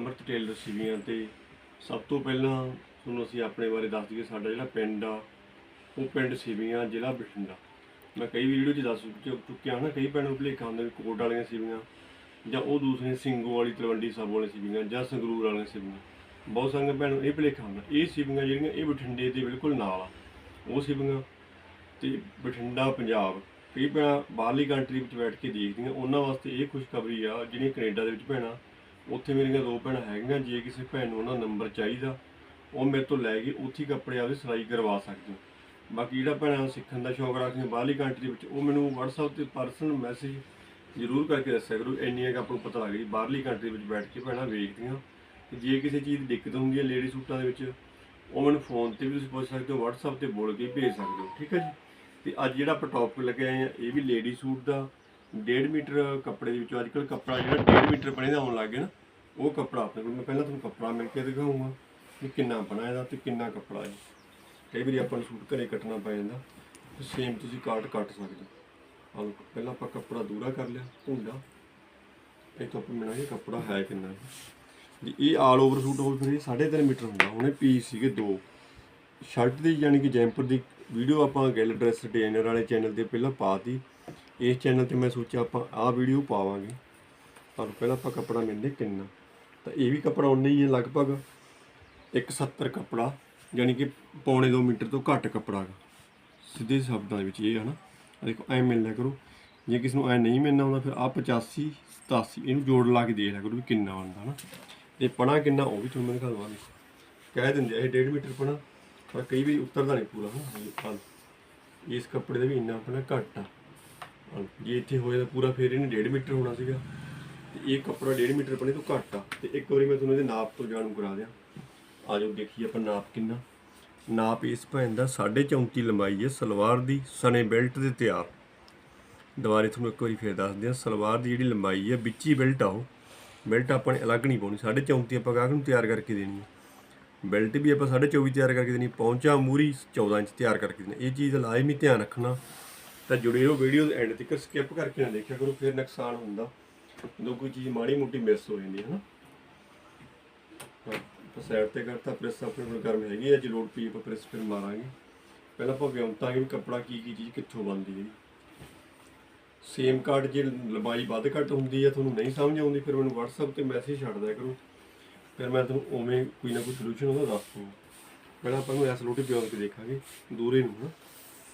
ਅਮਰਤ tailor Siviyan ਤੇ ਸਭ ਤੋਂ ਪਹਿਲਾਂ ਤੁਹਾਨੂੰ ਅਸੀਂ ਆਪਣੇ ਬਾਰੇ ਦੱਸ ਦਈਏ, ਸਾਡਾ ਜਿਹੜਾ ਪਿੰਡ ਆ, ਉਹ ਪਿੰਡ ਸਿਵੀਆਂ, ਜ਼ਿਲ੍ਹਾ ਬਠਿੰਡਾ। ਮੈਂ ਕਈ ਵੀਡੀਓ 'ਚ ਦੱਸ ਚੁੱਕ- ਚੁੱਕਿਆ ਨਾ, ਕਈ ਪਿੰਡ ਨੂੰ ਭੁਲੇਖਾ ਹੁੰਦਾ ਕੋਟ ਵਾਲੀਆਂ ਸਿਵੀਆਂ ਜਾਂ ਉਹ ਦੂਸਰੀਆਂ ਸਿੰਘੋ ਵਾਲੀ, ਤਲਵੰਡੀ ਸਾਬੋ ਵਾਲੀਆਂ ਸਿਵੀਆਂ ਜਾਂ ਸੰਗਰੂਰ ਵਾਲੀਆਂ ਸਿਵੀਆਂ। ਬਹੁਤ ਸਾਰੀਆਂ ਭੈਣਾਂ ਇਹ ਭੁਲੇਖਾ ਹੁੰਦਾ ਇਹ ਸਿਵੀਆਂ ਜਿਹੜੀਆਂ ਇਹ ਬਠਿੰਡੇ ਦੇ ਬਿਲਕੁਲ ਨਾਲ ਆ, ਉਹ ਸਿਵੀਆਂ ਤੇ ਬਠਿੰਡਾ, ਪੰਜਾਬ। ਕਈ ਭੈਣਾਂ ਬਾਹਰਲੀ ਕੰਟਰੀ ਵਿੱਚ ਬੈਠ ਕੇ ਦੇਖਦੀਆਂ, ਉਹਨਾਂ ਵਾਸਤੇ ਇਹ ਖੁਸ਼ਖਬਰੀ ਆ, ਜਿਹੜੀਆਂ ਕੈਨੇਡਾ ਦੇ ਵਿੱਚ ਭੈਣਾਂ ਉੱਥੇ ਮੇਰੀਆਂ ਦੋ ਭੈਣਾਂ ਹੈਗੀਆਂ, ਜੇ ਕਿਸੇ ਭੈਣ ਨੂੰ ਉਹਨਾਂ ਦਾ ਨੰਬਰ ਚਾਹੀਦਾ, ਉਹ ਮੇਰੇ ਤੋਂ ਲੈ ਕੇ ਉੱਥੇ ਹੀ ਕੱਪੜੇ ਆਪਦੇ ਸਿਲਾਈ ਕਰਵਾ ਸਕਦੇ ਹੋ। ਬਾਕੀ ਜਿਹੜਾ ਭੈਣਾਂ ਸਿੱਖਣ ਦਾ ਸ਼ੌਕ ਰੱਖਦੀਆਂ ਬਾਹਰਲੀ ਕੰਟਰੀ ਵਿੱਚ, ਉਹ ਮੈਨੂੰ WhatsApp ਤੇ ਪਰਸਨਲ ਮੈਸੇਜ ਜ਼ਰੂਰ ਕਰਕੇ ਦੱਸਿਆ ਕਰੋ, ਇੰਨੀਆਂ ਕਿ ਆਪਾਂ ਨੂੰ ਪਤਾ ਲੱਗ ਜੀ ਬਾਹਰਲੀ ਕੰਟਰੀ ਵਿੱਚ ਬੈਠ ਕੇ ਭੈਣਾਂ ਵੇਖਦੀਆਂ, ਤੇ ਜੇ ਕਿਸੇ ਚੀਜ਼ ਦੀ ਦਿੱਕਤ ਹੁੰਦੀ ਹੈ ਲੇਡੀ ਸੂਟਾਂ ਦੇ ਵਿੱਚ, ਉਹ ਮੈਨੂੰ ਫੋਨ ਤੇ ਵੀ ਤੁਸੀਂ ਪੁੱਛ ਸਕਦੇ ਹੋ, WhatsApp ਤੇ ਬੋਲ ਕੇ ਭੇਜ ਸਕਦੇ ਹੋ, ਠੀਕ ਹੈ ਜੀ? ਤੇ ਅੱਜ ਜਿਹੜਾ ਆਪਾਂ ਟੌਪਿਕ ਲੱਗਿਆ ਆ ਇਹ ਵੀ ਲੇਡੀ ਸੂਟ ਦਾ 1.5 ਮੀਟਰ ਕੱਪੜੇ ਦੇ ਵਿੱਚੋਂ ਅੱਜਕੱਲ ਕੱਪੜਾ ਜਿਹੜਾ 1.5 ਮੀਟਰ ਬਣੇ ਦਾ ਆਉਣ ਲੱਗ ਗਿਆ ਨਾ ਉਹ ਕੱਪੜਾ ਆਪਣੇ ਕੋਲ, ਮੈਂ ਪਹਿਲਾਂ ਤੁਹਾਨੂੰ ਕੱਪੜਾ ਮਿਲ ਕੇ ਦਿਖਾਉਂਗਾ ਕਿ ਕਿੰਨਾ ਬਣਾ ਦਾ ਤੇ ਕਿੰਨਾ ਕੱਪੜਾ ਹੈ ਕਈ ਵਾਰੀ ਆਪਾਂ ਨੂੰ ਸੂਟ ਘਰੇ ਕੱਟਣਾ ਪੈ ਜਾਂਦਾ ਸੇਮ ਤੁਸੀਂ ਕਾਟ ਕੱਟ ਸਕਦੇ ਹੋ। ਆਹ ਪਹਿਲਾਂ ਆਪਾਂ ਕੱਪੜਾ ਦੂਰਾ ਕਰ ਲਿਆ, ਭੁੰਡਾ। ਇਹ ਤੋਂ ਆਪਾਂ ਮਿਲਾਂਗੇ ਕੱਪੜਾ ਹੈ ਕਿੰਨਾ ਹੈ ਜੀ ਇਹ ਆਲ ਓਵਰ ਸੂਟ ਹੋਵੇ ਫਿਰ ਇਹ 3.5 ਮੀਟਰ ਹੁੰਦਾ। ਹੁਣੇ ਪੀਸ ਸੀਗੇ ਦੋ। ਸ਼ਰਟ ਦੀ ਯਾਨੀ ਕਿ ਜੈਂਪਰ ਦੀ ਵੀਡੀਓ ਆਪਾਂ ਗਿੱਲ ਡਰੈਸ ਡਿਜ਼ਾਈਨਰ ਵਾਲੇ ਚੈਨਲ ਤੇ ਪਹਿਲਾਂ ਪਾਤੀ। ਇਸ ਚੈਨਲ ਤੇ ਮੈਂ ਸੋਚਿਆ ਆਪਾਂ ਆਹ ਵੀਡੀਓ ਪਾਵਾਂਗੇ। ਤੁਹਾਨੂੰ ਪਹਿਲਾਂ ਆਪਾਂ ਕੱਪੜਾ ਮਿਲਦੇ ਕਿੰਨਾ। ਤਾਂ ਇਹ ਵੀ ਕੱਪੜਾ ਉਨਾ ਹੀ ਹੈ ਲਗਭਗ। 170 ਕੱਪੜਾ, ਯਾਨੀ ਕਿ ਪੌਣੇ 2 ਮੀਟਰ ਤੋਂ ਘੱਟ ਕੱਪੜਾ ਗਾ ਸਿੱਧੇ ਸ਼ਬਦਾਂ ਦੇ ਵਿੱਚ ਇਹ ਹੈ ਨਾ। ਆਹ ਦੇਖੋ, ਐ ਲਿਆ ਕਰੋ। ਜੇ ਕਿਸ ਨੂੰ ਐ ਨਹੀਂ ਮਿਲਣਾ ਹੁੰਦਾ ਫਿਰ ਆ 85 87 ਇਹਨੂੰ ਜੋੜ ਲਾ ਕੇ ਦੇਖ ਲਿਆ ਕਰੋ ਵੀ ਕਿੰਨਾ ਆਉਂਦਾ ਨਾ ਤੇ ਪਣਾ ਕਿੰਨਾ, ਉਹ ਵੀ ਤੁਹਾਨੂੰ ਮੈਂ ਦਿਖਾ ਦਵਾਂਗਾ। ਕਹਿ ਦਿੰਦੇ ਇਹ 1.5 ਮੀਟਰ ਪਣਾ। ਪਰ ਕਈ ਵਾਰੀ ਉਤਰਦਾ ਨਹੀਂ ਪੂਰਾ ਨਾ ਇਸ ਕੱਪੜੇ ਦਾ ਵੀ ਇੰਨਾ ਪਣਾ ਘੱਟ ਆ। ਜੇ ਇੱਥੇ ਹੋਇਆ ਤਾਂ ਪੂਰਾ ਫੇਰ ਇਹਨੇ 1.5 ਮੀਟਰ ਹੋਣਾ ਸੀਗਾ। ਤੇ ਇਹ ਕੱਪੜਾ 1.5 ਮੀਟਰ ਪਣੇ ਤੋਂ ਘੱਟ ਆ। ਤੇ ਇੱਕ ਵਾਰੀ ਮੈਂ ਤੁਹਾਨੂੰ ਇਹਦੇ ਨਾਪ ਤੋਂ ਜਾਣੂ ਕਰਾ ਦਿਆਂ। ਆ ਜਾਓ, ਦੇਖੀਏ ਆਪਾਂ ਨਾਪ ਕਿੰਨਾ। ਨਾਪ ਇਸ ਭੈਣ ਦਾ 34.5 ਲੰਬਾਈ ਹੈ, ਸਲਵਾਰ ਦੀ ਸਨੇ ਬੈਲਟ ਦੇ ਤਿਆਰ। ਦੁਬਾਰੇ ਤੁਹਾਨੂੰ ਇੱਕ ਵਾਰੀ ਫੇਰ ਦੱਸ ਦਿਆਂ, ਸਲਵਾਰ ਦੀ ਜਿਹੜੀ ਲੰਬਾਈ ਹੈ, ਵਿੱਚ ਹੀ ਬੈਲਟ ਆ ਉਹ। ਬੈਲਟ ਆਪਾਂ ਨੇ ਅਲੱਗ ਨਹੀਂ ਪਾਉਣੀ 34.5 ਆਪਾਂ ਗਾਹਕ ਨੂੰ ਤਿਆਰ ਕਰਕੇ ਦੇਣੀ ਹੈ। ਬੈਲਟ ਵੀ ਆਪਾਂ 24.5 ਤਿਆਰ ਕਰਕੇ ਦੇਣੀ ਪਹੁੰਚਾ ਮੂਰੀ 14 ਇੰਚ ਤਿਆਰ ਕਰਕੇ ਦੇਣੀ। ਇਹ ਚੀਜ਼ ਦਾ ਲਾਜ਼ਮੀ ਧਿਆਨ ਰੱਖਣਾ। ਤਾਂ ਜੁੜੇ ਰਹੋ ਵੀਡੀਓ ਦੇ ਐਂਡ ਤੱਕ ਸਕਿਪ ਕਰਕੇ ਨਾ ਦੇਖਿਆ ਕਰੋ, ਫਿਰ ਨੁਕਸਾਨ ਹੁੰਦਾ। ਜਦੋਂ ਕੋਈ ਚੀਜ਼ ਮਾੜੀ ਮੋਟੀ ਮਿਸ ਹੋ ਜਾਂਦੀ ਹੈ ਨਾ। ਆਪਾਂ ਸਾਈਡ ਤੇ ਕਰਤਾ ਪ੍ਰੈਸ ਆਪਣੇ ਕੋਲ ਗਰਮ ਹੈਗੀ ਹੈ, ਜੇ ਲੋਡ ਪਈ ਆਪਾਂ ਪ੍ਰੈਸ ਫਿਰ ਮਾਰਾਂਗੇ। ਪਹਿਲਾਂ ਆਪਾਂ ਵਿਉਂਤਾਂਗੇ ਵੀ ਕੱਪੜਾ ਕੀ ਕੀ ਚੀਜ਼ ਕਿੱਥੋਂ ਬਣਦੀ ਹੈ। ਸੇਮ ਕਾਰਡ ਜੇ ਲੰਬਾਈ ਵੱਧ ਘੱਟ ਹੁੰਦੀ ਹੈ, ਤੁਹਾਨੂੰ ਨਹੀਂ ਸਮਝ ਆਉਂਦੀ, ਫਿਰ ਮੈਨੂੰ WhatsApp ਤੇ ਮੈਸੇਜ ਛੱਡ ਦਿਆ ਕਰੋ। ਫਿਰ ਮੈਂ ਤੁਹਾਨੂੰ ਉਵੇਂ ਕੋਈ ਨਾ ਕੋਈ ਸੋਲੂਸ਼ਨ ਉਹਦਾ ਦੱਸ ਦੂੰਗਾ ਪਹਿਲਾਂ ਆਪਾਂ ਨੂੰ ਐਸ ਲੋਟੀ ਪਿਓ ਕੇ ਦੇਖਾਂਗੇ, ਦੂਰੇ ਨੂੰ ਨਾ,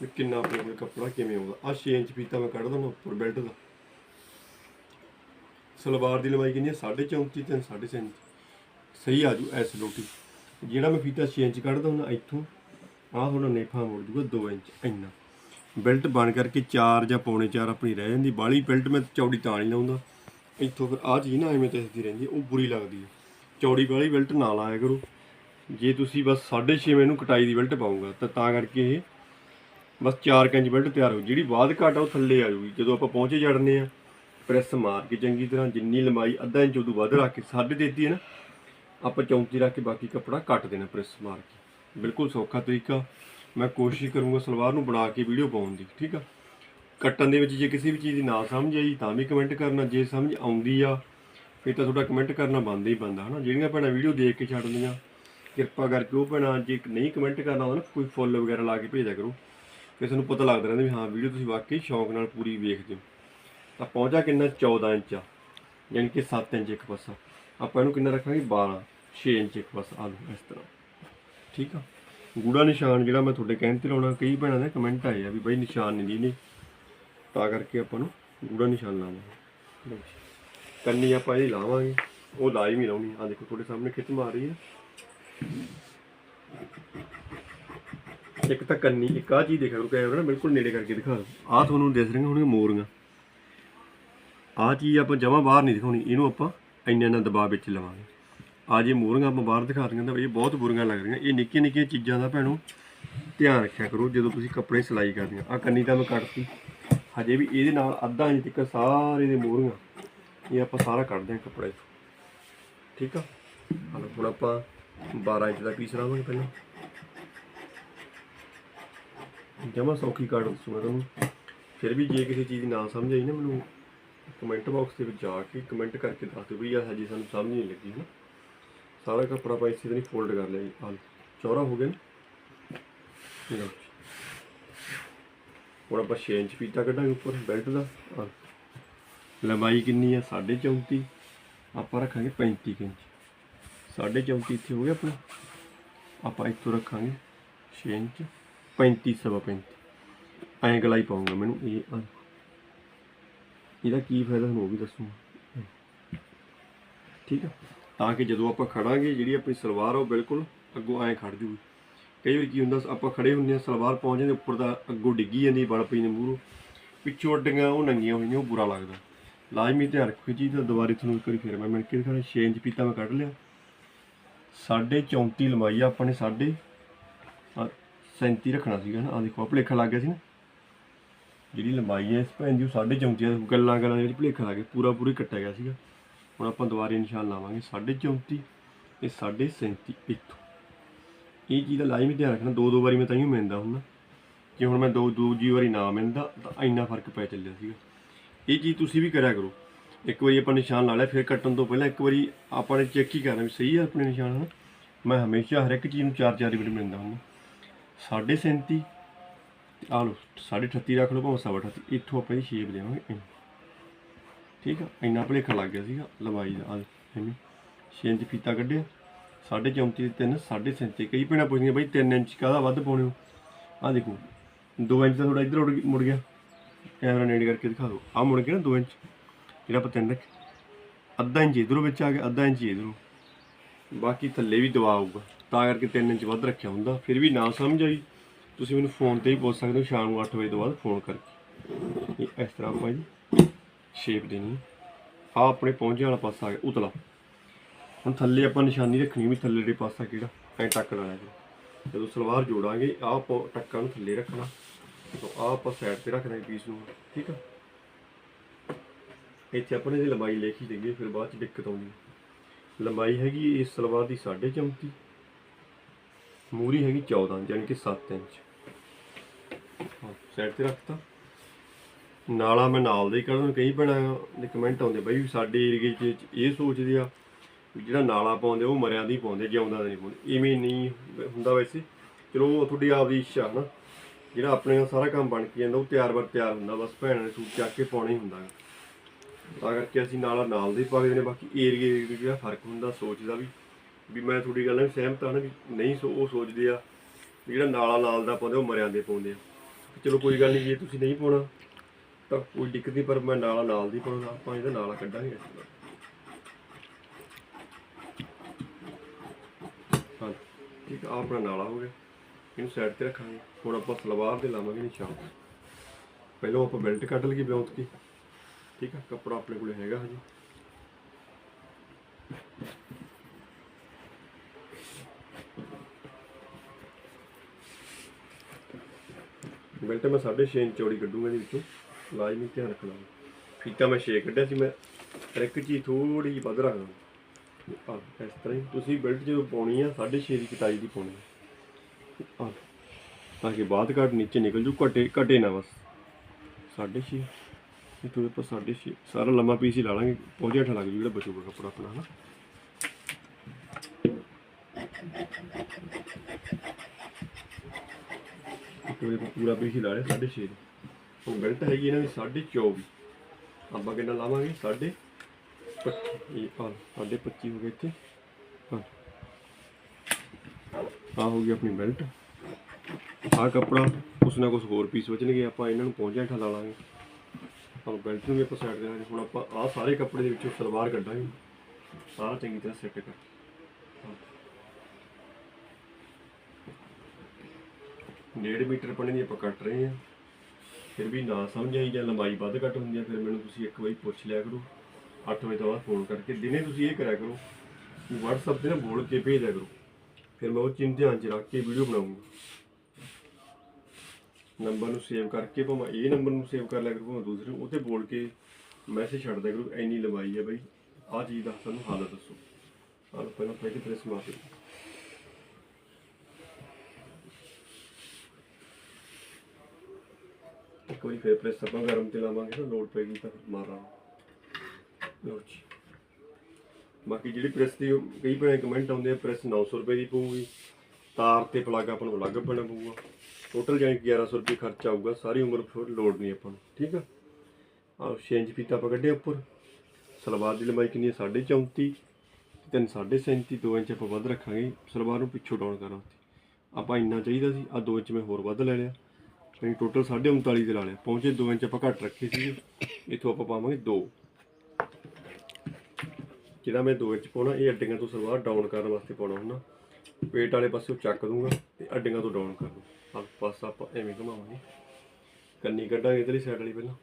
ਵੀ ਕਿੰਨਾ ਆਪਣੇ ਕੋਲ ਕੱਪੜਾ ਕਿਵੇਂ ਆਉਂਦਾ। ਆ 6 ਇੰਚ ਪੀਤਾ ਮੈਂ ਕੱਢ ਦਵਾਂ ਉੱਪਰ ਬੈਲਟ ਦਾ। ਸਲਵਾਰ ਦੀ ਲੰਬਾਈ ਕਿੰਨੀ ਹੈ 34.5 ਤੇ 3.5 ਇੰਚ। ਸਹੀ ਆ ਜੂ, ਐਸ ਲੋਟੀ। ਜਿਹੜਾ ਮੈਂ ਫੀਤਾ 6 ਇੰਚ ਕੱਢਦਾ ਹੁੰਦਾ ਇੱਥੋਂ, ਆਹ ਤੁਹਾਡਾ ਨੇਫਾ ਮੋੜ ਜੂਗਾ 2 ਇੰਚ, ਇੰਨਾ। ਬੈਲਟ ਬਣ ਕਰਕੇ 4 ਜਾਂ ਪੌਣੇ 4 ਆਪਣੀ ਰਹਿ ਜਾਂਦੀ। ਬਾਲੀ ਬੈਲਟ ਮੈਂ ਚੌੜੀ ਤਾਂ ਨਹੀਂ ਲਾਉਂਦਾ। ਇੱਥੋਂ ਫਿਰ ਆਹ ਚੀਜ਼ ਨਾ ਐਵੇਂ ਦਿਖਦੀ ਰਹਿੰਦੀ ਉਹ ਬੁਰੀ ਲੱਗਦੀ ਹੈ ਚੌੜੀ ਵਾਲੀ ਬੈਲਟ ਨਾ ਲਾਇਆ ਕਰੋ। ਜੇ ਤੁਸੀਂ ਬਸ 6.5 ਨੂੰ ਕਟਾਈ ਦੀ ਬੈਲਟ ਪਾਉਂਗਾ, ਤਾਂ ਤਾਂ ਕਰਕੇ ਇਹ ਬਸ 4 ਇੰਚ ਬੈਲਟ ਤਿਆਰ ਹੋ, ਜਿਹੜੀ ਬਾਅਦ ਘਾਟ ਆ ਉਹ ਥੱਲੇ ਆ ਜੂਗੀ, ਜਦੋਂ ਆਪਾਂ ਪਹੁੰਚੇ ਜੜਨੇ ਆ। ਪ੍ਰੈਸ ਮਾਰ ਕੇ ਚੰਗੀ ਤਰ੍ਹਾਂ ਜਿੰਨੀ ਲੰਬਾਈ ਅੱਧਾ ਇੰਚ ਉਦੋਂ ਵੱਧ ਰੱਖ ਕੇ, ਸਾਢੇ ਦੇਤੀ ਹੈ ਨਾ, ਆਪਾਂ 34 ਰੱਖ ਕੇ ਬਾਕੀ ਕੱਪੜਾ ਕੱਟ ਦੇਣਾ ਪ੍ਰੈਸ ਮਾਰ ਕੇ। ਬਿਲਕੁਲ ਸੌਖਾ ਤਰੀਕਾ। ਮੈਂ ਕੋਸ਼ਿਸ਼ ਕਰੂੰਗਾ ਸਲਵਾਰ ਨੂੰ ਬਣਾ ਕੇ ਵੀਡੀਓ ਪਾਉਣ ਦੀ, ਠੀਕ ਆ? ਕੱਟਣ ਦੇ ਵਿੱਚ ਜੇ ਕਿਸੇ ਵੀ ਚੀਜ਼ ਦੀ ਨਾ ਸਮਝ ਆਈ, ਤਾਂ ਵੀ ਕਮੈਂਟ ਕਰਨਾ, ਜੇ ਸਮਝ ਆਉਂਦੀ ਆ, ਫਿਰ ਤਾਂ ਤੁਹਾਡਾ ਕਮੈਂਟ ਕਰਨਾ ਬੰਦ ਹੀ ਬੰਦਾ ਹਨਾ? ਜਿਹੜੀਆਂ ਭੈਣਾਂ ਵੀਡੀਓ ਦੇਖ ਕੇ ਛੱਡਦੀਆਂ, ਕਿਰਪਾ ਕਰਕੇ ਉਹ ਭੈਣਾਂ, ਜੇ ਨਹੀਂ ਕਮੈਂਟ ਕਰਨਾ ਹੁੰਦਾ ਨਾ, ਕੋਈ ਫੁੱਲ ਵਗੈਰਾ ਲਾ ਕੇ ਭੇਜਿਆ ਕਰੋ। ਫਿਰ ਤੁਹਾਨੂੰ ਪਤਾ ਲੱਗਦਾ ਰਹਿੰਦਾ ਵੀ ਹਾਂ ਵੀਡੀਓ ਤੁਸੀਂ ਵਾਕਈ ਸ਼ੌਂਕ ਨਾਲ ਪੂਰੀ ਵੇਖਦੇ ਹੋ। ਤਾਂ ਪਹੁੰਚਾ ਕਿੰਨਾ 14 ਇੰਚ ਆ ਯਾਨੀ ਕਿ 7 ਇੰਚ ਇੱਕ ਪਾਸਾ। ਆਪਾਂ ਇਹਨੂੰ ਕਿੰਨਾ ਰੱਖਾਂਗੇ? 12 6 ਇੰਚ ਇੱਕ ਪਾਸਾ ਆ ਲਓ, ਇਸ ਤਰ੍ਹਾਂ। ਠੀਕ ਆ? ਗੂੜਾ ਨਿਸ਼ਾਨ ਜਿਹੜਾ ਮੈਂ ਤੁਹਾਡੇ ਕਹਿਣ ਤੇ ਲਾਉਣਾ, ਕਈ ਭੈਣਾਂ ਦੇ ਕਮੈਂਟ ਆਏ ਆ ਵੀ ਬਾਈ ਨਿਸ਼ਾਨ ਨਹੀਂ ਦੀ ਤਾਂ ਕਰਕੇ ਆਪਾਂ ਨੂੰ ਗੂੜਾ ਨਿਸ਼ਾਨ ਲਾਵਾਂਗੇ ਕੰਨੀ ਆਪਾਂ ਇਹਦੀ ਲਾਵਾਂਗੇ। ਉਹ ਲਾਈ ਵੀ ਲਾਉਣੀ। ਆ ਦੇਖੋ, ਤੁਹਾਡੇ ਸਾਹਮਣੇ ਖਿੱਚ ਮਾਰ ਰਹੀ ਹੈ ਇੱਕ ਤਾਂ ਕੰਨੀ, ਇੱਕ ਆ ਚੀਜ਼ ਦੇਖਿਆ ਕਰੋ, ਕੈਮਰਾ ਨਾ ਬਿਲਕੁਲ ਨੇੜੇ ਕਰਕੇ ਦਿਖਾ ਦਿਓ। ਆਹ ਤੁਹਾਨੂੰ ਦਿਸ ਰਹੀਆਂ ਹੋਣਗੀਆਂ ਮੋਰੀਆਂ। ਆਹ ਚੀਜ਼ ਆਪਾਂ ਜਮਾਂ ਬਾਹਰ ਨਹੀਂ ਦਿਖਾਉਣੀ, ਇਹਨੂੰ ਆਪਾਂ ਇੰਨਾ ਇੰਨਾ ਦਬਾਅ ਵਿੱਚ ਲਵਾਂਗੇ। ਆ ਜੇ ਮੋਰੀਆਂ ਆਪਾਂ ਬਾਹਰ ਦਿਖਾ ਦਿੰਦੇ ਤਾਂ ਇਹ ਬਹੁਤ ਬੁਰੀਆਂ ਲੱਗ ਰਹੀਆਂ। ਇਹ ਨਿੱਕੀਆਂ ਨਿੱਕੀਆਂ ਚੀਜ਼ਾਂ ਦਾ ਭੈਣੋ ਧਿਆਨ ਰੱਖਿਆ ਕਰੋ, ਜਦੋਂ ਤੁਸੀਂ ਕੱਪੜੇ ਸਿਲਾਈ ਕਰਦੇ ਆ ਆ ਕੰਨੀ ਤਾਂ ਮੈਂ ਕੱਟਤੀ ਹਜੇ ਵੀ ਇਹਦੇ ਨਾਲ ਅੱਧਾ ਇੰਚ ਤੱਕ ਸਾਰੇ ਦੇ ਮੋਰੀਆਂ ਇਹ ਆਪਾਂ ਸਾਰਾ ਕੱਢਦੇ ਆ ਕੱਪੜੇ ਠੀਕ ਆ? ਹਲੋ ਹੁਣ ਆਪਾਂ 12 ਇੰਚ ਦਾ ਪੀਸ ਲਾਵਾਂਗੇ ਪਹਿਲਾਂ। ਜਮਾ ਸੌਖੀ ਕੱਢ ਦੱਸੂਗਾ ਤੁਹਾਨੂੰ ਫਿਰ ਵੀ ਜੇ ਕਿਸੇ ਚੀਜ਼ ਦੀ ਨਾ ਸਮਝ ਆਈ ਨਾ ਮੈਨੂੰ ਕਮੈਂਟ ਬਾਕਸ ਦੇ ਵਿੱਚ ਜਾ ਕੇ ਕਮੈਂਟ ਕਰਕੇ ਦੱਸ ਦਿਓ ਵੀ ਇਹ ਹਜੇ ਸਾਨੂੰ ਸਮਝ ਨਹੀਂ ਲੱਗੀ ਹੈ ਨਾ ਸਾਰਾ ਕੱਪੜਾ ਆਪਾਂ ਇਸੇ ਤਰ੍ਹਾਂ ਫੋਲਡ ਕਰ ਲਿਆ ਜੀ। ਆਹ ਚੌੜਾ ਹੋ ਗਿਆ ਨਾ? ਲਓ ਹੁਣ ਆਪਾਂ 6 ਇੰਚ ਫੀਤਾ ਕੱਢਾਂਗੇ ਉੱਪਰ ਬੈਲਟ ਦਾ। ਲੰਬਾਈ ਕਿੰਨੀ ਆ? 34.5 ਆਪਾਂ ਰੱਖਾਂਗੇ 35 ਕੁ ਇੰਚ। 34.5 ਇੱਥੇ ਹੋ ਗਿਆ ਆਪਣਾ। ਆਪਾਂ ਇੱਥੋਂ ਰੱਖਾਂਗੇ 6 ਇੰਚ। 35 ਸਵਾ 35 ਐਂ ਗਲਾਈ ਪਾਉਂਗਾ ਮੈਨੂੰ, ਇਹ ਇਹਦਾ ਕੀ ਫਾਇਦਾ ਤੁਹਾਨੂੰ ਉਹ ਵੀ ਦੱਸੂਗਾ ਠੀਕ ਆ? ਤਾਂ ਕਿ ਜਦੋਂ ਆਪਾਂ ਖੜਾਂਗੇ, ਜਿਹੜੀ ਆਪਣੀ ਸਲਵਾਰ ਆ ਉਹ ਬਿਲਕੁਲ ਅੱਗੋਂ ਐਂ ਖੜ ਜੂਗੀ। ਕਈ ਵਾਰ ਕੀ ਹੁੰਦਾ, ਆਪਾਂ ਖੜੇ ਹੁੰਦੇ ਆ ਸਲਵਾਰ ਪਹੁੰਚ ਜਾਂਦੇ ਉੱਪਰ ਦਾ ਅੱਗੋਂ ਡਿੱਗੀ ਜਾਂਦੀ ਬਲ ਪਈ ਨੇ ਮੂਹਰੋਂ। ਪਿੱਛੋਂ ਅੱਡੀਆਂ ਉਹ ਨੰਗੀਆਂ ਹੋਈਆਂ, ਉਹ ਬੁਰਾ ਲੱਗਦਾ। ਲਾਜ਼ਮੀ ਧਿਆਨ ਰੱਖੋ ਜੀ ਚੀਜ਼ ਦਾ ਦੁਬਾਰੇ ਤੁਹਾਨੂੰ ਇੱਕ ਵਾਰੀ ਫਿਰ ਮੈਂ ਮਿਣ ਕੇ ਦਿਖਾਣਾ 6 ਇੰਚ ਪੀਤਾ ਮੈਂ ਕੱਢ ਲਿਆ। ਸਾਢੇ 34 ਲੰਬਾਈ ਆ, ਆਪਾਂ ਨੇ ਸਾਢੇ ਆਹ 37 ਰੱਖਣਾ ਸੀਗਾ ਨਾ। ਆ ਦੇਖੋ ਆ ਭੁਲੇਖਾ ਲੱਗ ਗਿਆ ਸੀ ਨਾ। ਜਿਹੜੀ ਲੰਬਾਈ ਹੈ, ਇਸ ਭੈਣ ਦੀ ਉਹ ਸਾਢੇ 34 ਆ, ਗੱਲਾਂ ਗੱਲਾਂ ਦੇ ਵਿੱਚ ਭੁਲੇਖਾ ਲੱਗ ਗਿਆ ਪੂਰਾ ਪੂਰੀ ਕੱਟਿਆ ਗਿਆ ਸੀਗਾ। ਹੁਣ ਆਪਾਂ ਦੁਬਾਰੇ ਨਿਸ਼ਾਨ ਲਾਵਾਂਗੇ। ਸਾਢੇ 34 ਤੇ ਸਾਢੇ 37 ਇੱਥੋਂ। ਇਹ ਚੀਜ਼ ਦਾ ਲਾਜ਼ਮੀ ਧਿਆਨ ਰੱਖਣਾ। ਦੋ ਦੋ ਵਾਰੀ ਮੈਂ ਤਾਂ ਹੀ ਮਿਲਦਾ ਹੁੰਦਾ। ਜੇ ਹੁਣ ਮੈਂ ਦੋ ਦੂਜੀ ਵਾਰੀ ਨਾ ਮਿਲਦਾ, ਤਾਂ ਇੰਨਾ ਫ਼ਰਕ ਪੈ ਚੱਲਿਆ ਸੀਗਾ। ਇਹ ਚੀਜ਼ ਤੁਸੀਂ ਵੀ ਕਰਿਆ ਕਰੋ। ਇੱਕ ਵਾਰੀ ਆਪਾਂ ਨਿਸ਼ਾਨ ਲਾ ਲਿਆ, ਫਿਰ ਕੱਟਣ ਤੋਂ ਪਹਿਲਾਂ ਇੱਕ ਵਾਰੀ ਆਪਾਂ ਨੇ ਚੈੱਕ ਹੀ ਕਰਨਾ ਵੀ ਸਹੀ ਹੈ ਆਪਣੇ ਨਿਸ਼ਾਨ ਹਨਾ ਮੈਂ ਹਮੇਸ਼ਾ ਹਰ ਇੱਕ ਚੀਜ਼ ਨੂੰ ਚਾਰ ਚਾਰ ਰਿਪੀਟ ਮਿਲਦਾ ਹੁੰਦਾ। ਸਾਢੇ 37 ਤੇ ਆਹ ਲਓ, ਸਾਢੇ 38 ਰੱਖ ਲਓ ਭਾਵੇਂ ਸਵਾ 38 ਇੱਥੋਂ ਆਪਾਂ ਇਹ ਸ਼ੇਪ ਦੇਵਾਂਗੇ ਐਂ। ਠੀਕ ਆ? ਇੰਨਾ ਭੁਲੇਖਾ ਲੱਗ ਗਿਆ ਸੀਗਾ, ਲੰਬਾਈ ਦਾ ਆ ਐਵੇਂ। 6 ਇੰਚ ਫੀਤਾ ਕੱਢਿਆ, ਸਾਢੇ 34 ਤੇ 3 ਸਾਢੇ 37 ਕਈ ਭੈਣਾਂ ਪੁੱਛਦੀਆਂ, ਬਈ 3 ਇੰਚ ਕਾਹਦਾ ਵੱਧ ਪਾਉਣੇ ਹੋ? ਆ ਦੇਖੋ 2 ਇੰਚ ਦਾ ਥੋੜਾ ਇੱਧਰ ਉੜ- ਮੁੜ ਗਿਆ। ਕੈਮਰਾ ਨੇੜੇ ਕਰਕੇ ਦਿਖਾ ਦਿਓ। ਆ ਮੁੜ ਗਿਆ ਨਾ 2 ਇੰਚ, ਜਿਹੜਾ ਆਪਾਂ ਤਿੰਨ ਰੱਖ। ਅੱਧਾ ਇੰਚ ਇਧਰੋਂ ਵਿੱਚ ਆ ਗਿਆ, ਅੱਧਾ ਇੰਚ ਇਧਰੋਂ। ਬਾਕੀ ਥੱਲੇ ਵੀ ਦਬਾ ਆਊਗਾ। ਤਾਂ ਕਰਕੇ 3 ਇੰਚ ਵੱਧ ਰੱਖਿਆ ਹੁੰਦਾ, ਫਿਰ ਵੀ ਨਾ ਸਮਝ ਆਈ। ਤੁਸੀਂ ਮੈਨੂੰ ਫੋਨ ਤੇ ਹੀ ਪੁੱਛ ਸਕਦੇ ਹੋ, ਸ਼ਾਮ ਨੂੰ 8 ਵਜੇ ਤੋਂ ਬਾਅਦ ਫੋਨ ਕਰਕੇ। ਇਹ ਇਸ ਤਰ੍ਹਾਂ ਆਪਾਂ ਜੀ ਸ਼ੇਪ ਦੇਣੀ ਆ ਆਪਣੇ ਪਹੁੰਚੇ ਵਾਲਾ ਪਾਸਾ ਆ ਗਿਆ, ਉਤਲਾ। ਹੁਣ ਥੱਲੇ ਆਪਾਂ ਨਿਸ਼ਾਨੀ ਰੱਖਣੀ ਵੀ ਥੱਲੇ ਦੇ ਪਾਸਾ ਕਿਹੜਾ, ਐ ਟੱਕ ਲਾਣਾ ਜੀ। ਜਦੋਂ ਸਲਵਾਰ ਜੋੜਾਂਗੇ, ਆਹ ਆਪਾਂ ਟੱਕਾਂ ਨੂੰ ਥੱਲੇ ਰੱਖਣਾ। ਤੋਂ ਆਹ ਆਪਾਂ ਸਾਈਡ ਤੇ ਰੱਖਣਾ ਪੀਸ ਨੂੰ, ਠੀਕ ਆ? ਇੱਥੇ ਆਪਣੇ ਦੀ ਲੰਬਾਈ ਲਿਖੀ ਦੇਈਏ, ਫਿਰ ਬਾਅਦ ਚ ਦਿੱਕਤ ਆਉਂਦੀ ਲੰਬਾਈ ਹੈਗੀ ਇਸ ਸਲਵਾਰ ਦੀ 34.5 ਮੂਰੀ ਹੈਗੀ 14 ਯਾਨੀ ਕਿ 7 ਇੰਚ। ਸਾਈਡ ਤੇ ਰੱਖਤਾ। ਨਾਲਾ ਮੈਂ ਨਾਲ ਦੇ ਕਰਨ ਕਈ ਬਣਾ ਦੇ ਕਮੈਂਟ ਆਉਂਦੇ, ਬਈ ਵੀ ਸਾਡੇ ਏਰੀਏ 'ਚ ਇਹ ਸੋਚਦੇ ਆ ਵੀ ਜਿਹੜਾ ਨਾਲਾ ਪਾਉਂਦੇ ਉਹ ਮਰਿਆਂ ਦੀ ਪਾਉਂਦੇ ਜਿਉਂਦਾ ਦਾ ਨਹੀਂ ਪਾਉਂਦੇ। ਇਵੇਂ ਨਹੀਂ ਹੁੰਦਾ ਵੈਸੇ। ਚਲੋ, ਉਹ ਤੁਹਾਡੀ ਆਪਦੀ ਇੱਛਾ ਹਨਾ ਜਿਹੜਾ ਆਪਣੇ ਸਾਰਾ ਕੰਮ ਬਣ ਕੇ ਜਾਂਦਾ, ਉਹ ਤਿਆਰ ਬਰ ਤਿਆਰ ਹੁੰਦਾ, ਬਸ ਭੈਣਾਂ ਨੇ ਸੂਟ ਚੱਕ ਕੇ ਪਾਉਣਾ ਹੀ ਹੁੰਦਾ। ਗਾ। ਤਾਂ ਕਰਕੇ ਅਸੀਂ ਨਾਲਾ ਨਾਲ ਦੇ ਪਾ ਕੇ ਨੇ ਬਾਕੀ ਏਰੀਏ ਦਾ ਜਿਹੜਾ ਫ਼ਰਕ ਹੁੰਦਾ, ਸੋਚਦਾ ਵੀ ਵੀ ਮੈਂ ਤੁਹਾਡੀ ਗੱਲ ਨਾਲ ਸਹਿਮਤ ਹਾਂ ਨਾ, ਵੀ ਨਹੀਂ ਸੋ, ਉਹ ਸੋਚਦੇ ਆ ਵੀ ਜਿਹੜਾ ਨਾਲਾ ਨਾਲ ਦਾ ਪਾਉਂਦੇ ਉਹ ਮਰਿਆਂ ਦੇ ਪਾਉਂਦੇ ਆ। ਚਲੋ ਕੋਈ ਗੱਲ ਨਹੀਂ ਜੇ ਤੁਸੀਂ ਨਹੀਂ ਪਾਉਣਾ, ਤਾਂ ਕੋਈ ਦਿੱਕਤ ਨਹੀਂ ਪਰ ਮੈਂ ਨਾਲਾ ਨਾਲ ਦੀ ਪਾਉਣਾ ਆਪਾਂ ਇਹਦਾ ਨਾਲਾ ਕੱਢਾਂਗੇ। ਹਾਂ, ਠੀਕ ਆ ਆਹ ਆਪਣਾ ਨਾਲਾ ਹੋ ਗਿਆ। ਇਹਨੂੰ ਸਾਈਡ ਤੇ ਰੱਖਾਂਗੇ। ਹੁਣ ਆਪਾਂ ਸਲਵਾਰ ਦੇ ਲਾਵਾਂਗੇ ਨਿਸ਼ਾਨ। ਪਹਿਲਾਂ ਆਪਾਂ ਬੈਲਟ ਕੱਢ ਲਈਏ ਬਿਉਂਤ ਦੀ। ਠੀਕ ਆ, ਕੱਪੜਾ ਆਪਣੇ ਕੋਲੇ ਹੈਗਾ ਹਜੇ। ਬੈਲਟ ਮੈਂ 6.5 ਇੰਚ ਚੌੜੀ ਕੱਢੂੰਗਾ ਇਹਦੇ ਵਿੱਚੋਂ। ਲਾਜ਼ਮੀ ਧਿਆਨ ਰੱਖਣਾ। ਫੀਤਾ ਮੈਂ 6 ਕੱਢਿਆ ਸੀ, ਮੈਂ ਹਰ ਇੱਕ ਚੀਜ਼ ਥੋੜੀ ਜਿਹੀ ਵੱਧ ਰੱਖਦਾ। ਆ, ਇਸ ਤਰ੍ਹਾਂ ਹੀ। ਤੁਸੀਂ ਬੈਲਟ ਜਦੋਂ ਪਾਉਣੀ ਆ 6.5 ਦੀ ਕਟਾਈ ਦੀ ਪਾਉਣੀ ਆ। ਤਾਂ ਕਿ ਬਾਅਦ ਘੱਟ ਨੀਚੇ ਨਿਕਲ ਜੂ ਘਟੇ ਘਟੇ ਨਾ ਬਸ। 6.5 ਇਹ ਤੋਂ ਆਪਾਂ 6.5 ਸਾਰਾ ਲੰਮਾ ਪੀਸ ਹੀ ਲਾ ਲਾਂਗੇ। ਪੌਂਜੇ ਹੇਠਾਂ ਲੱਗ ਜੂ ਜਿਹੜਾ ਬਚੂਗਾ ਕੱਪੜਾ ਆਪਣਾ, ਹਨਾ? ਕੋਈ ਆਪਾਂ ਪੂਰਾ ਪੀਸ ਹੀ ਲਾ ਲਿਆ 6.5 ਹੁਣ ਬੈਲਟ ਹੈਗੀ ਇਹਨਾਂ ਦੀ 24 ਆਪਾਂ ਕਿੰਨਾ ਲਾਵਾਂਗੇ? 6.5 ਇਹ ਆ, ਸਾਢੇ 25 ਹੋ ਗਏ ਇੱਥੇ। ਹਾਂ। ਆ ਹੋ ਗਈ ਆਪਣੀ ਬੈਲਟ ਆ ਕੱਪੜਾ, ਕੁਛ ਨਾ ਕੁਛ ਹੋਰ ਪੀਸ ਬਚਣਗੇ, ਆਪਾਂ ਇਹਨਾਂ ਨੂੰ ਪਹੁੰਚਿਆ ਹੇਠਾਂ ਲਾ ਲਾਂਗੇ। ਆਪਾਂ ਬੈਲਟ ਨੂੰ ਵੀ ਆਪਾਂ ਸਾਈਡ ਦੇਣਾ ਹੁਣ ਆਪਾਂ ਆ ਸਾਰੇ ਕੱਪੜੇ ਦੇ ਵਿੱਚੋਂ ਸਲਵਾਰ ਕੱਢਾਂਗੇ। ਸਾਰਾ ਚੰਗੀ ਤਰ੍ਹਾਂ ਸੈੱਟ ਕਰ। ਡੇਢ ਮੀਟਰ ਪਣੇ ਦੀ ਆਪਾਂ ਕੱਟ ਰਹੇ ਹਾਂ। ਫਿਰ ਵੀ ਨਾ ਸਮਝ ਆਈ ਜਾਂ ਲੰਬਾਈ ਵੱਧ ਘੱਟ ਹੁੰਦੀ ਹੈ ਫਿਰ ਮੈਨੂੰ ਤੁਸੀਂ ਇੱਕ ਵਾਰੀ ਪੁੱਛ ਲਿਆ ਕਰੋ। 8 ਵਜੇ ਤੋਂ ਬਾਅਦ ਫੋਨ ਕਰਕੇ ਦਿਨੇ ਤੁਸੀਂ ਇਹ ਕਰਿਆ ਕਰੋ WhatsApp ਤੇ ਨਾ ਬੋਲ ਕੇ ਭੇਜ ਕਰੋ। ਫਿਰ ਮੈਂ ਉਹ ਚੀਜ਼ ਧਿਆਨ 'ਚ ਰੱਖ ਕੇ ਵੀਡੀਓ ਬਣਾਉਂਗਾ ਨੰਬਰ ਨੂੰ ਸੇਵ ਕਰਕੇ ਭਾਵੇਂ ਇਹ ਨੰਬਰ ਨੂੰ ਸੇਵ ਕਰ ਲਿਆ ਕਰੋ, ਭਾਵੇਂ ਦੂਸਰੇ ਉਹ ਤੇ ਬੋਲ ਕੇ ਮੈਸੇਜ ਛੱਡ ਦਿਆ ਕਰੋ, ਇੰਨੀ ਲੰਬਾਈ ਹੈ ਬਈ। ਆਹ ਚੀਜ਼ ਦਾ ਸਾਨੂੰ ਹਾਲਤ ਦੱਸੋ। ਆਹ ਪਹਿਲਾਂ ਪਹਿਲੇ ਪ੍ਰੈਸ ਮਾਰ ਇੱਕ ਵਾਰੀ ਫਿਰ ਪ੍ਰੈਸ ਆਪਾਂ ਗਰਮ ਤੇ ਲਾਵਾਂਗੇ ਨਾ ਲੋਡ ਪੈਗੀ ਤਾਂ ਮਾਰਾਂਗੇ। ਲਓ ਜੀ। ਬਾਕੀ ਜਿਹੜੀ ਪ੍ਰੈਸ ਦੀ ਉਹ, ਕਈ ਭੈਣੇ ਕਮੈਂਟ ਆਉਂਦੇ ਆ ਪ੍ਰੈਸ 900 ਰੁਪਏ ਦੀ ਪਊਗੀ। ਤਾਰ ਤੇ ਪਲੱਗ ਆਪਾਂ ਨੂੰ ਅਲੱਗ ਪੈਣਾ ਪਊਗਾ। ਟੋਟਲ ਜਾਨੀ ਕਿ 1100 ਰੁਪਏ ਖਰਚਾ ਆਊਗਾ, ਸਾਰੀ ਉਮਰ ਫਿਰ ਲੋਡ ਨਹੀਂ ਆਪਾਂ ਨੂੰ, ਠੀਕ ਆ? ਆਹ ਇੰਚ ਫੀਤਾ ਆਪਾਂ ਕੱਢਿਆ ਉੱਪਰ। ਸਲਵਾਰ ਦੀ ਲੰਬਾਈ ਕਿੰਨੀ ਹੈ 34.5 ਤਿੰਨ 37 2 ਇੰਚ ਆਪਾਂ ਵੱਧ ਰੱਖਾਂਗੇ। ਸਲਵਾਰ ਨੂੰ ਪਿੱਛੋਂ ਡਾਊਨ ਕਰਾਂ ਆਪਾਂ ਇੰਨਾ ਚਾਹੀਦਾ ਸੀ ਆ 2 ਇੰਚ ਮੈਂ ਹੋਰ ਵੱਧ ਲੈ ਲਿਆ। ਯਾਨੀ ਟੋਟਲ 39.5 ਦੇ ਲਾ ਲਿਆ ਪਹੁੰਚੇ 2 ਇੰਚ ਆਪਾਂ ਘੱਟ ਰੱਖੇ ਸੀ ਇਥੋਂ ਆਪਾਂ ਪਾਵਾਂਗੇ 2 ਜਿਹੜਾ ਮੈਂ 2 ਇੰਚ ਪਾਉਣਾ, ਇਹ ਅੱਡੀਆਂ ਤੋਂ ਸਲਵਾਰ ਡਾਊਨ ਕਰਨ ਵਾਸਤੇ ਪਾਉਣਾ ਹੁੰਦਾ। ਪੇਟ ਵਾਲੇ ਪਾਸੇ ਚੱਕ ਦੂੰਗਾ ਤੇ ਅੱਡੀਆਂ ਤੋਂ ਡਾਊਨ ਕਰ ਦੂੰ। ਆ ਪਾਸਾ ਆਪਾਂ ਐਵੇਂ ਘੁਮਾਵਾਂਗੇ। ਕੰਨੀ ਕੱਢਾਂਗੇ ਇਧਰਲੀ ਸਾਈਡ ਵਾਲੀ ਪਹਿਲਾਂ।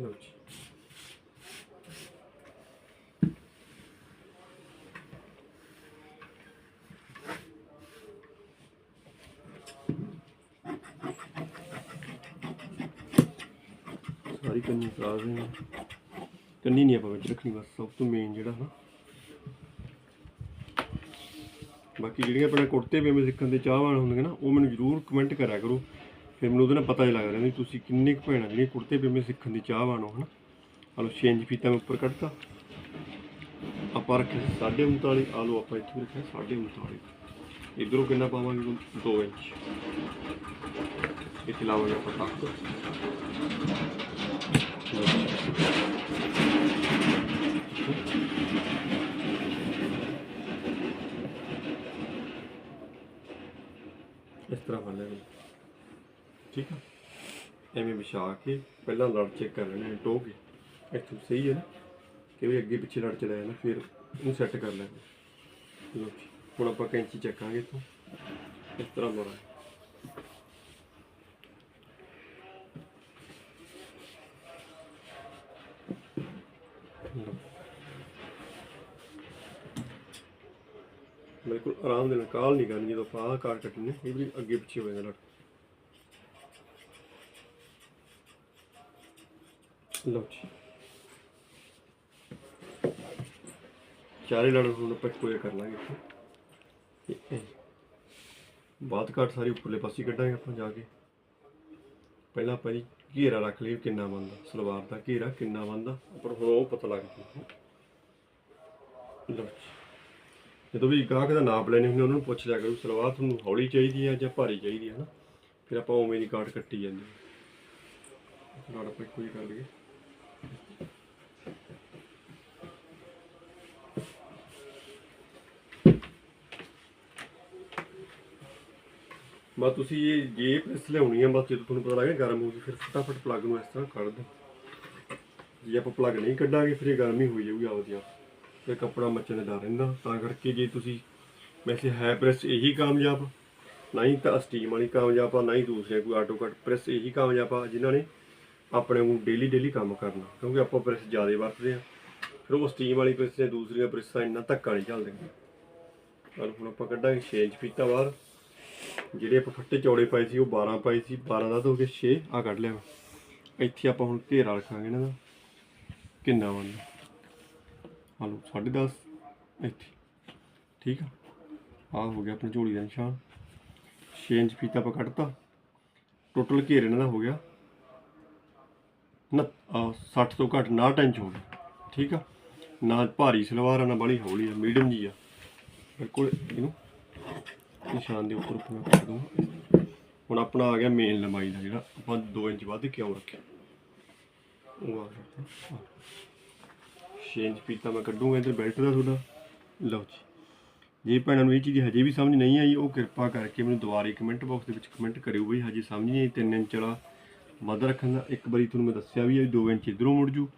ਲਓ ਜੀ। ਸਾਰੀ ਕੰਨੀ ਕਰਾ ਰਹੇ ਹਾਂ ਕੰਨੀ ਨਹੀਂ ਆਪਾਂ ਵਿੱਚ ਰੱਖਣੀ, ਬਸ ਸਭ ਤੋਂ ਮੇਨ ਜਿਹੜਾ ਹਨਾ। ਬਾਕੀ ਜਿਹੜੀਆਂ ਆਪਣੇ ਕੁੜਤੇ ਪਜਾਮੇ ਸਿੱਖਣ ਦੇ ਚਾਹਵਾਨ ਹੁੰਦੇ ਨਾ, ਉਹ ਮੈਨੂੰ ਜ਼ਰੂਰ ਕਮੈਂਟ ਕਰਿਆ ਕਰੋ। ਫਿਰ ਮੈਨੂੰ ਉਹਦੇ ਨਾਲ ਪਤਾ ਹੀ ਲੱਗਦਾ ਵੀ ਤੁਸੀਂ ਕਿੰਨੇ ਕੁ ਭੈਣਾਂ ਜਿਹੜੀਆਂ ਕੁੜਤੇ ਪਜਾਮੇ ਸਿੱਖਣ ਦੀ ਚਾਹਵਾਨ ਹੋ ਹਨਾ। ਹਲੋ ਚੇਂਜ ਫੀਤਾ ਮੈਂ ਉੱਪਰ ਕੱਢਤਾ। ਆਪਾਂ ਰੱਖਿਆ ਸੀ ਸਾਢੇ 39 ਆਲੂ ਆਪਾਂ ਇੱਥੇ ਰੱਖਿਆ, ਸਾਢੇ 39 ਇਧਰੋਂ ਕਿੰਨਾ ਪਾਵਾਂਗੇ 2 ਇੰਚ ਇੱਥੇ ਲਾਵਾਂਗੇ ਆਪਾਂ ਤੱਕ ਇਸ ਤਰ੍ਹਾਂ ਕਰ ਲੈਣਾ ਠੀਕ ਆ ਐਵੇਂ ਵਿਛਾ ਕੇ ਪਹਿਲਾਂ ਲੜ ਚੈੱਕ ਕਰ ਲੈਣਾ ਟੋ ਕੇ ਇੱਥੋਂ ਸਹੀ ਹੈ ਨਾ ਕਿ ਵੀ ਅੱਗੇ ਪਿੱਛੇ ਲੜ ਚਲਾਇਆ ਨਾ ਫਿਰ ਉਹਨੂੰ ਸੈੱਟ ਕਰ ਲੈਣਾ ਜੀ, ਹੁਣ ਆਪਾਂ ਕੈਂਚੀ ਚੱਕਾਂਗੇ ਇੱਥੋਂ ਇਸ ਤਰ੍ਹਾਂ ਮਾਰਾਂ ਲਓ। ਬਿਲਕੁਲ ਆਰਾਮ ਦੇ ਨਾਲ ਕਾਲ ਨਹੀਂ ਕਰਨੀ, ਜਦੋਂ ਆਪਾਂ ਆਹ ਕਾਰ ਕੱਟਣੀ ਇਹ ਵੀ ਅੱਗੇ ਪਿੱਛੇ ਹੋ ਜਾਂਦਾ ਲੜ ਲਓ ਜੀ ਚਾਰੇ ਲੜ ਹੁਣ ਆਪਾਂ ਕੋਈ ਕਰ ਲਾਂਗੇ ਇੱਥੇ। ਬਾਤ ਘਾਟ ਸਾਰੀ ਉੱਪਰਲੇ ਪਾਸੇ ਕੱਢਾਂਗੇ ਆਪਾਂ ਜਾ ਕੇ। ਪਹਿਲਾਂ ਆਪਾਂ ਜੀ ਘੇਰਾ ਰੱਖ ਲਈਏ ਕਿੰਨਾ ਬਣਦਾ, ਸਲਵਾਰ ਦਾ ਘੇਰਾ ਕਿੰਨਾ ਬਣਦਾ ਪਰ ਹੁਣ ਉਹ ਪਤਾ ਲੱਗ ਜੂ। ਲਓ ਜਦੋਂ ਵੀ ਗਾਹਕ ਦਾ ਨਾਪ ਲੈਣੇ ਹੁੰਦੇ ਉਹਨਾਂ ਨੂੰ ਪੁੱਛ ਲਿਆ ਕਰੋ ਸਲਵਾਰ ਤੁਹਾਨੂੰ ਹੌਲੀ ਚਾਹੀਦੀ ਹੈ ਜਾਂ ਭਾਰੀ ਚਾਹੀਦੀ ਹੈ ਨਾ ਫਿਰ ਆਪਾਂ ਉਵੇਂ ਦੀ ਕਾਟ ਕੱਟੀ ਜਾਂਦੇ ਹਾਂ ਨਾਲ ਆਪਾਂ ਕੋਈ ਕਰ ਲਈਏ। ਬਸ ਤੁਸੀਂ ਇਹ ਜੇ ਪ੍ਰੈਸ ਲਿਆਉਣੀ ਆ, ਬਸ ਜਦੋਂ ਤੁਹਾਨੂੰ ਪਤਾ ਲੱਗੇ ਗਰਮ ਹੋ ਗਈ, ਫਿਰ ਫਟਾਫਟ ਪਲੱਗ ਨੂੰ ਇਸ ਤਰ੍ਹਾਂ ਕੱਢ ਦਿਓ। ਜੇ ਆਪਾਂ ਪਲੱਗ ਨਹੀਂ ਕੱਢਾਂਗੇ, ਫਿਰ ਇਹ ਗਰਮੀ ਹੋ ਜਾਊਗੀ ਆਪਦੀ ਆਪ। ਫਿਰ ਕੱਪੜਾ ਮੱਚਣ ਦਾ ਰਹਿੰਦਾ। ਤਾਂ ਕਰਕੇ ਜੇ ਤੁਸੀਂ ਵੈਸੇ ਹੈ ਪ੍ਰੈਸ ਇਹੀ ਕਾਮਯਾਬ, ਨਹੀਂ ਤਾਂ ਸਟੀਮ ਵਾਲੀ ਕਾਮਯਾਬ ਆ, ਨਹੀਂ ਦੂਸਰੇ ਕੋਈ ਆਟੋ ਕੱਟ ਪ੍ਰੈਸ ਇਹੀ ਕਾਮਯਾਬ ਆ, ਜਿਨ੍ਹਾਂ ਨੇ ਆਪਣੇ ਨੂੰ ਡੇਲੀ ਡੇਲੀ ਕੰਮ ਕਰਨਾ। ਕਿਉਂਕਿ ਆਪਾਂ ਪ੍ਰੈਸ ਜ਼ਿਆਦਾ ਵਰਤਦੇ ਆ। ਫਿਰ ਉਹ ਸਟੀਮ ਵਾਲੀ ਪ੍ਰੈਸ ਤੇ ਦੂਸਰੀਆਂ ਪ੍ਰੈਸਾਂ ਇੰਨਾ ਧੱਕਾ ਨਹੀਂ ਚੱਲਦੀਆਂ ਪਰ ਹੁਣ ਆਪਾਂ ਕੱਢਾਂਗੇ 6 ਇੰਚ ਫੀਤਾ ਬਾਹਰ। ਜਿਹੜੇ ਆਪਾਂ ਫੱਟੇ ਚੌੜੇ ਪਾਏ ਸੀ, ਉਹ 12 ਪਾਏ ਸੀ 12 ਦਾ ਹੋ ਗਿਆ 6 ਆ ਕੱਢ ਲਿਆ ਮੈਂ। ਇੱਥੇ ਆਪਾਂ ਹੁਣ ਘੇਰਾ ਰੱਖਾਂਗੇ ਇਹਨਾਂ ਦਾ। ਕਿੰਨਾ ਬਣਦਾ? ਆਲੂ 10.5 ਇੱਥੇ। ਠੀਕ ਆ? ਆ ਹੋ ਗਿਆ ਆਪਣੀ ਝੋਲੀ ਦਾ ਨਿਸ਼ਾਨ। 6 ਇੰਚ ਫੀਤਾ ਆਪਾਂ ਕੱਢਤਾ। ਟੋਟਲ ਘੇਰ ਇਹਨਾਂ ਦਾ ਹੋ ਗਿਆ ਨਾ ਆਹ 60 ਤੋਂ ਘੱਟ 59 ਇੰਚ ਹੋ ਗਿਆ ਠੀਕ ਆ? ਨਾ ਭਾਰੀ ਸਲਵਾਰ ਆ ਨਾ ਬੜੀ ਹੌਲੀ ਆ, ਮੀਡੀਅਮ ਜੀ ਆ। ਬਿਲਕੁਲ ਇਹਨੂੰ ਨਿਸ਼ਾਨ ਦੇ ਉੱਪਰ ਉੱਪਰ ਮੈਂ ਕਰ ਦੂੰਗਾ। ਹੁਣ ਆਪਣਾ ਆ ਗਿਆ ਮੇਨ ਲੰਬਾਈ ਦਾ ਜਿਹੜਾ, ਆਪਾਂ 2 ਇੰਚ ਵੱਧ ਕਿਉਂ ਰੱਖਿਆ। ਉਹ ਆ ਗਿਆ। 6 ਇੰਚ ਪੀਤਾ ਮੈਂ ਕੱਢੂੰਗਾ ਇਧਰ ਬੈਲਟ ਦਾ ਤੁਹਾਡਾ। ਲਓ ਜੀ। ਜੇ ਭੈਣਾਂ ਨੂੰ ਇਹ ਚੀਜ਼ ਹਜੇ ਵੀ ਸਮਝ ਨਹੀਂ ਆਈ, ਉਹ ਕਿਰਪਾ ਕਰਕੇ ਮੈਨੂੰ ਦੁਬਾਰਾ ਕਮੈਂਟ ਬਾਕਸ ਦੇ ਵਿੱਚ ਕਮੈਂਟ ਕਰਿਓ ਬਈ, ਹਜੇ ਸਮਝ ਨਹੀਂ ਆਈ 3 ਇੰਚ ਵਾਲਾ ਵੱਧ ਰੱਖਣ ਦਾ। ਇੱਕ ਵਾਰੀ ਤੁਹਾਨੂੰ ਮੈਂ ਦੱਸਿਆ ਵੀ ਹੈ 2 ਇੰਚ ਇਧਰੋਂ ਮੁੜ ਜੂ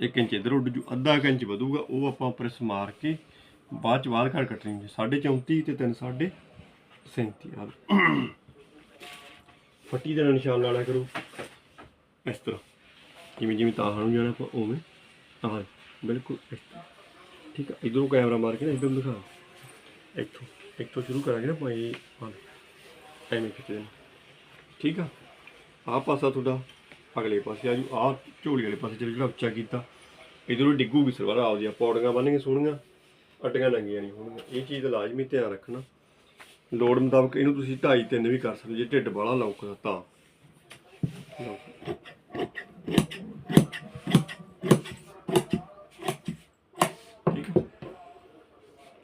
1 ਇੰਚ ਇਧਰ ਉੱਡ ਜੂ, ਅੱਧਾ ਕੁ ਇੰਚ ਵਧੂਗਾ। ਉਹ ਆਪਾਂ ਪ੍ਰੈਸ ਮਾਰ ਕੇ ਬਾਅਦ ਚ ਬਾਹਰ ਘੜ ਕੱਟਣੀ ਹੈ। 34.5 ਤੇ 3 ਸਾਢੇ 37 ਆ ਫੱਟੀ ਦਾ ਨਿਸ਼ਾਨ ਲਾਣਾ ਕਰੋ। ਇਸ ਤਰ੍ਹਾਂ। ਜਿਵੇਂ ਜਿਵੇਂ ਤਾਹਾਂ ਨੂੰ ਜਾਣਾ, ਆਪਾਂ ਉਵੇਂ ਆਹ ਬਿਲਕੁਲ ਇਸ ਤਰ੍ਹਾਂ। ਠੀਕ ਆ, ਇਧਰੋਂ ਕੈਮਰਾ ਮਾਰ ਕੇ ਨਾ ਇਧਰ ਦਿਖਾ। ਇੱਥੋਂ ਇੱਥੋਂ ਸ਼ੁਰੂ ਕਰਾਂਗੇ ਨਾ ਆਪਾਂ ਇਹ ਹਾਂ ਐਵੇਂ ਖਿੱਚਦੇ ਨੇ ਠੀਕ ਆ? ਆਹ ਪਾਸਾ ਤੁਹਾਡਾ ਅਗਲੇ ਪਾਸੇ ਆ ਜੂ। ਆਹ ਝੋਲੀ ਵਾਲੇ ਪਾਸੇ ਜਿਹੜਾ ਉੱਚਾ ਕੀਤਾ। ਇਧਰੋਂ ਡਿੱਗੂਗੀ ਸਲਵਾਰ ਆਪਦੀਆਂ ਪੌੜੀਆਂ ਬੰਨ੍ਹਣਗੇ ਸੋਹਣੀਆਂ। ਅੱਡੀਆਂ ਨੰਗੀਆਂ ਨਹੀਂ ਹੋਣਗੀਆਂ। ਇਹ ਚੀਜ਼ ਦਾ ਲਾਜ਼ਮੀ ਧਿਆਨ ਰੱਖਣਾ। ਲੋੜ ਮੁਤਾਬਕ ਇਹਨੂੰ ਤੁਸੀਂ 2.5 3 ਵੀ ਕਰ ਸਕਦੇ ਜੇ ਢਿੱਡ ਵਾਲਾ ਲੌਕਦਾ ਤਾਂ। ਠੀਕ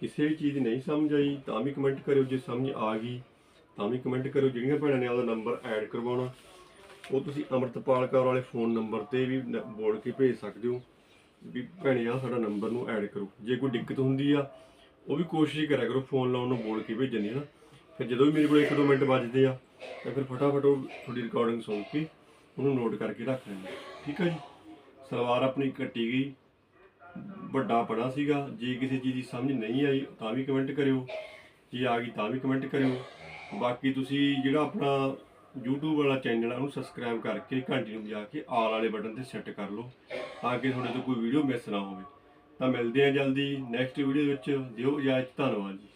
ਕਿਸੇ ਵੀ ਚੀਜ਼ ਨਹੀਂ ਸਮਝ ਆਈ, ਤਾਂ ਵੀ ਕਮੈਂਟ ਕਰਿਓ, ਜੇ ਸਮਝ ਆ ਗਈ, ਤਾਂ ਵੀ ਕਮੈਂਟ ਕਰਿਓ। ਜਿਹੜੀਆਂ ਭੈਣਾਂ ਨੇ ਆਪਦਾ ਨੰਬਰ ਐਡ ਕਰਵਾਉਣਾ, ਉਹ ਤੁਸੀਂ ਅਮਰਤਪਾਲ ਕੌਰ ਵਾਲੇ ਫੋਨ ਨੰਬਰ ਤੇ ਵੀ ਬੋਲ ਕੇ ਭੇਜ ਸਕਦੇ ਹੋ, ਵੀ ਭੈਣੇ ਆ ਸਾਡਾ ਨੰਬਰ ਨੂੰ ਐਡ ਕਰੋ। ਜੇ ਕੋਈ ਦਿੱਕਤ ਹੁੰਦੀ ਆ ਉਹ ਵੀ ਕੋਸ਼ਿਸ਼ ਕਰਿਆ ਕਰੋ, ਫੋਨ ਲਾਉਣ ਨੂੰ ਬੋਲ ਕੇ ਭੇਜਣ ਦੀ ਨਾ। ਫਿਰ ਜਦੋਂ ਵੀ ਮੇਰੇ ਕੋਲ ਇੱਕ ਦੋ ਮਿੰਟ ਵੱਜਦੇ ਆ, ਤਾਂ ਫਿਰ ਫਟਾਫਟ ਉਹ ਤੁਹਾਡੀ ਰਿਕਾਰਡਿੰਗ ਸੁਣ ਕੇ ਉਹਨੂੰ ਨੋਟ ਕਰਕੇ ਰੱਖ ਲੈਂਦੇ ਠੀਕ ਆ ਜੀ? ਸਲਵਾਰ ਆਪਣੀ ਕੱਟੀ ਗਈ, ਵੱਡਾ ਬੜਾ ਸੀਗਾ। ਜੇ ਕਿਸੇ ਚੀਜ਼ ਦੀ ਸਮਝ ਨਹੀਂ ਆਈ, ਤਾਂ ਵੀ ਕਮੈਂਟ ਕਰਿਓ। ਜੇ ਆ ਗਈ, ਤਾਂ ਵੀ ਕਮੈਂਟ ਕਰਿਓ। ਬਾਕੀ ਤੁਸੀਂ ਜਿਹੜਾ ਆਪਣਾ YouTube ਵਾਲਾ ਚੈਨਲ ਆ, ਉਹਨੂੰ ਸਬਸਕ੍ਰਾਈਬ ਕਰਕੇ ਘੰਟੀ ਨੂੰ ਵਜਾ ਕੇ ਆਲ ਵਾਲੇ ਬਟਨ ਤੇ ਸੈੱਟ ਕਰ ਲਓ, ਤਾਂ ਕਿ ਤੁਹਾਡੇ ਤੋਂ ਕੋਈ ਵੀਡੀਓ ਮਿਸ ਨਾ ਹੋਵੇ। ਤਾਂ ਮਿਲਦੇ ਆ ਜਲਦੀ ਨੈਕਸਟ ਵੀਡੀਓ ਵਿੱਚ। ਦਿਓ ਇਜਾਜ਼ਤ ਧੰਨਵਾਦ ਜੀ।